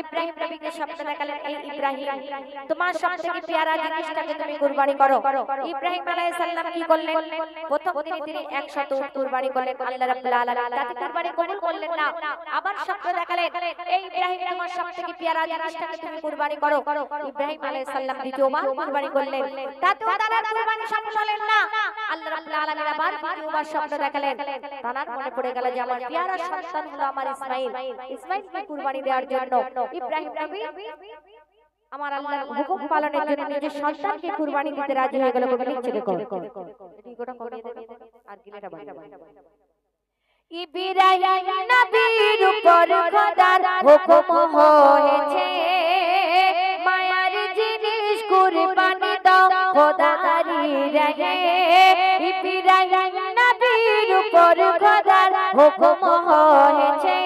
ইব্রাহিম নবীকে স্বপ্ন দেখালেন, এই ইব্রাহিম, তোমার সবথেকে পেয়ারা জিনিসটাকে তুমি কুরবানি করো। ইব্রাহিম আলাইহিস সালাম কি করলেন? প্রথম দিনে তিনি 100 উট কুরবানি করলেন, আল্লাহ রাব্বুল আলামিন, তাতে কুরবানি কবুল করলেন না, আবার স্বপ্ন দেখালেন, এই ইব্রাহিম তোমার সবথেকে পেয়ারা জিনিসটাকে তুমি কুরবানি করো। ইব্রাহিম আলাইহিস সালাম দ্বিতীয়বার কুরবানি করলেন, তাতেও তার কুরবানি সফল হলেন না। আল্লাহ রাব্বুল আলামিন আবার দ্বিতীয়বার স্বপ্ন দেখালেন, তার মনে পড়ে গেল যে আমার পেয়ারা সন্তান হলো আমার ইসমাইল। ইসমাইলকে কুরবানি দেওয়ার জন্য ইব্রাহিম নবী আমার আল্লাহর হুকুম পালনের জন্য নিজের সন্তানকে কুরবানি দিতে রাজি হয়ে গেল কবি লিখছে দেখো এদিকটা কমিয়ে দেবে। আর গিলেটা বাড়িয়ে ইব্রাহিম নবীর উপর খোদার হুকুম হয়েছে। মায়ার জিনিস কুরবানি দাও খোদারি রহে ইব্রাহিম নবীর উপর খোদার হুকুম হয়েছে।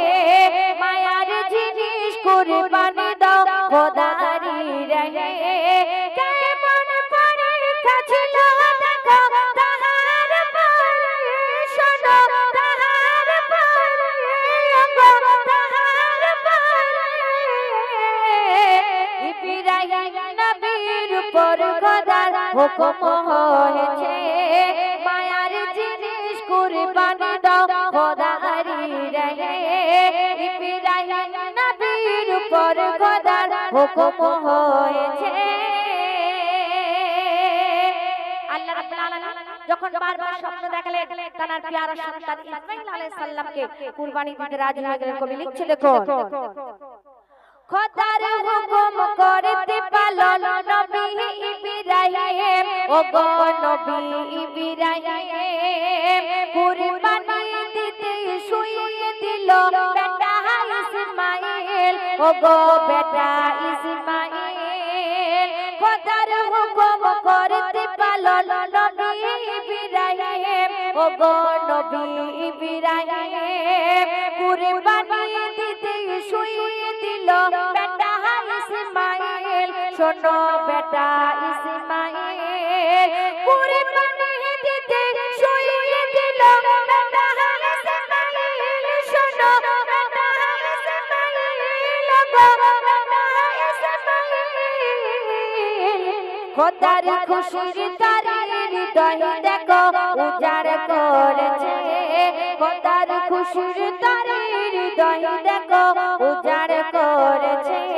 খোদার হয়েছে মায়ার জিনিস কুরবানি দাও খোদারি রহে। ইব্রাহিম নবীর উপর খোদার হুকুম হয়েছে। আল্লাহ রাব্বুল যখন বারবার স্বপ্ন দেখালেন, তার প্যারা সন্তান ইসমাইল আলাইহিস সালামকে কুরবানি দিতে রাজি হয়ে গেলেন কবি, লিখছে দেখো খোদার হুকুম করতে ও নবী ইব্রাহিম, কুরবানি দিতে শুইয়ে দিল বেটা ইসমাইল। ও গো বেটা ইসমাইল, খোদার হুকুম করতে পালন নবী ইব্রাহিম। ও গো নবী ইব্রাহিম, কুরবানি দিতে শুইয়ে দিল শোনো বেটা ইসমাইল কুরবানি দিতে শুইয়ে দিল বেটা ইসমাইল শোনো বেটা ইসমাইল গো, বেটা ইসমাইল খোদার খুশির তারির হৃদয় দেখো, উজাড় করেছে। খোদার খুশির তারির হৃদয় দেখো, উজাড় করেছে।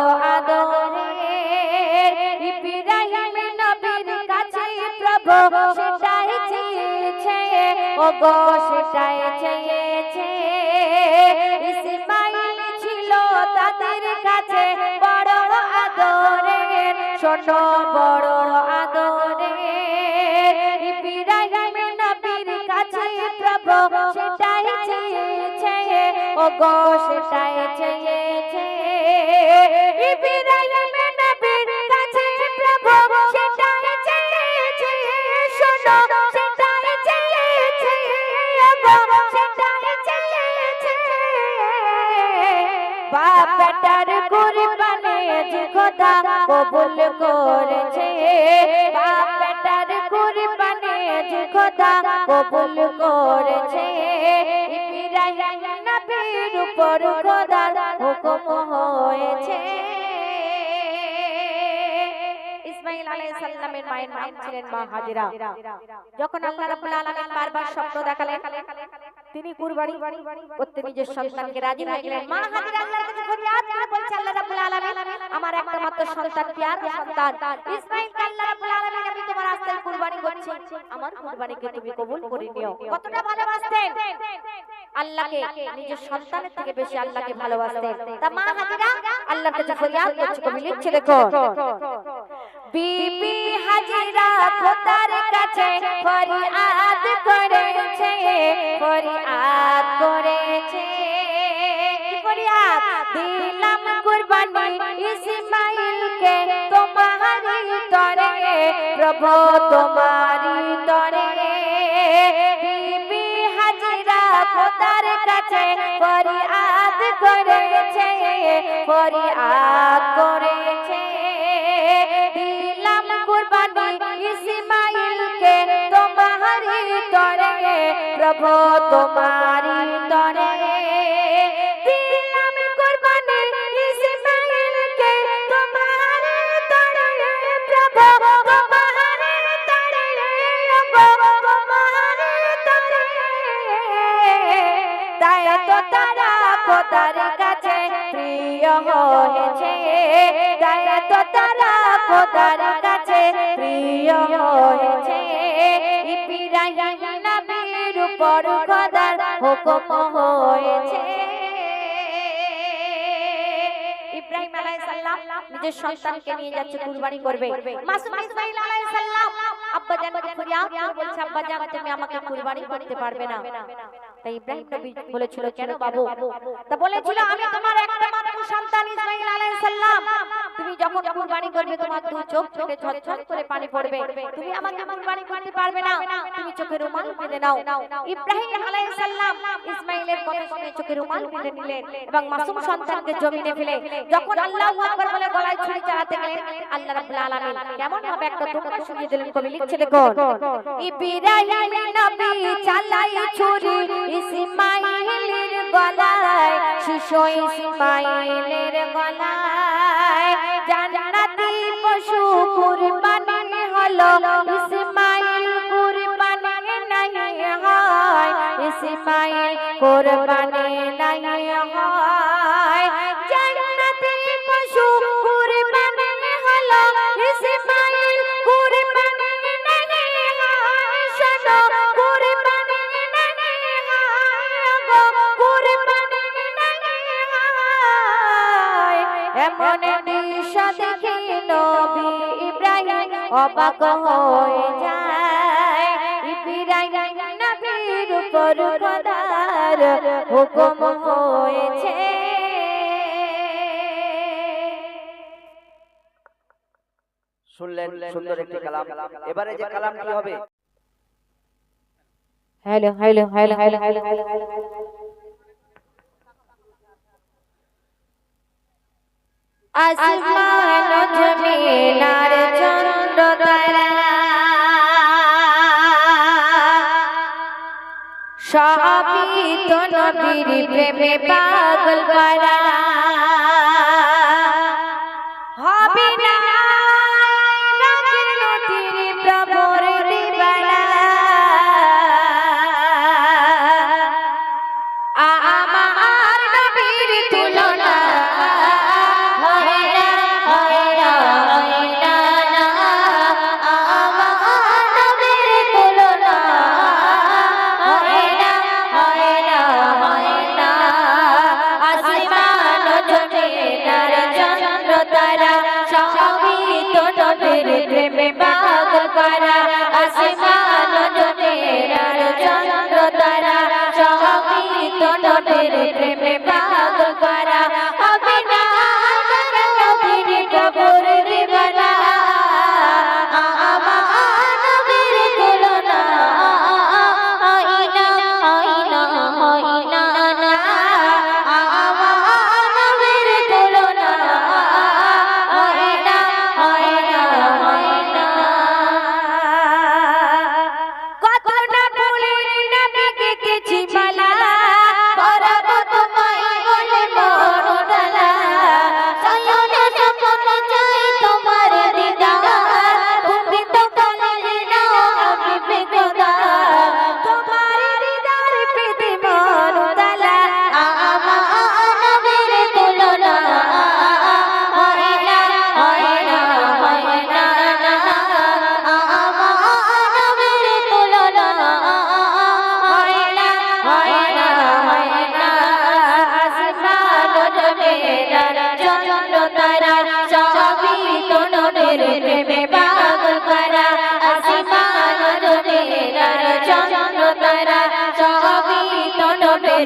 গো, সেটাই চেয়েছে। ইসমাইল ছিল তাদের কাছে বড় আদরের। শোনো, বড় চেয়েছে। ও গো সেটাই চেয়েছে। ইব্রাহিম বেটার কুরবানি যে খোদা কবুল করেছে। বেটার কুরবানি যে খোদা কবুল করেছে। নবীর উপর হুকুম হয়েছে। যখন আল্লাহ রাব্বুল আলামিন বারবার স্বপ্ন দেখালেন তিনি কুরবানি করতে নিজের সন্তানকে রাজি হয়ে গেলেন মা হাজেরা আল্লাহর কাছে ফরিয়াদ করে বলছে আল্লাহ রাব্বুল আলামিন আমার একটা মাত্র সন্তান পিয়ার সন্তান। ইসমাইলকে আল্লাহ রাব্বুল আলামিন আমি তোমার রাস্তায় কুরবানি করছি। আমার কুরবানিকে তুমি কবুল করে নিও। কতটা ভালোবাসতেন? আল্লাহকে নিজের সন্তানের থেকে বেশি আল্লাহকে ভালোবাসতেন। তা মা হাজেরা আল্লাহর কাছে ফরিয়াদ করছে কবি লিখছে দেখো বিবি হাজিরা খোদার কাছে ফরিয়াদ করেছে ফরিয়াদ করেছে। ফরিয়াদ? দিলাম কুরবানি ইসমাইলকে তোমারি তরে, প্রভু তোমারি তরে। বিবি হাজিরা খোদার কাছে ফরিয়াদ করেছে ফরিয়াদ করেছে। প্রভু তোমারি তরে হুকুম হয়েছে। ইব্রাহিম আলাইহিস সালাম নিজের সন্তানকে নিয়ে যাচ্ছে, কুরবানি করবে। মাসুম আলাইহিস সালাম, আব্বা বলছে, আব্বা জান, তুমি আমাকে কুরবানি করতে পারবে না। তাই ইব্রাহিম নবী বলেছিল, কেন বাবু? তা বলেছিল, আমি তোমার একটা মাত্র সন্তান ইসমাইল আলাইহিস সালাম, তুমি যখন কুরবানি করবে, তোমার দু চোখ থেকে ঝরঝর করে পানি পড়বে। তুমি আমাকে কুরবানি করতে পারবে না, তুমি চোখে রুমাল বেঁধে নাও। ইব্রাহিম আলাইহিস সালাম ইসমাইলের কথা শুনে চোখে রুমাল বেঁধে নিলেন এবং মাসুম সন্তানকে জমিনে ফেলে যখন আল্লাহু আকবার বলে গলায় ছুরি চালাতে গেলেন, আল্লাহ রাব্বুল আলামিন কেমন ভাবে একটা ধোঁকা শুনিয়ে দিলেন কবি লিখছে দেখুন। ইব্রাহিম নবী চালাই ছুরি ইসমাইলের গলায় শিশু ইসমাইলের গলায় জান্নাতি পশু কুরবানি হলো ইসমাইল কুরবানি নাই হয় ইসমাইল কুরবানি নাই এমন দৃশ্য দেখে নবী ইব্রাহিম অবাক হয়ে যায় ইব্রাহিম নবীর উপর খোদার হুকুম হয়েছে শুনলেন সুন্দর একটি কালাম এবারে যে কালামটি হবে hello hello hello hello hello hello আসমান জমিনার চন্দ্র তারা। সবই তো নবীর প্রেমে পাগল করা।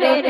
রে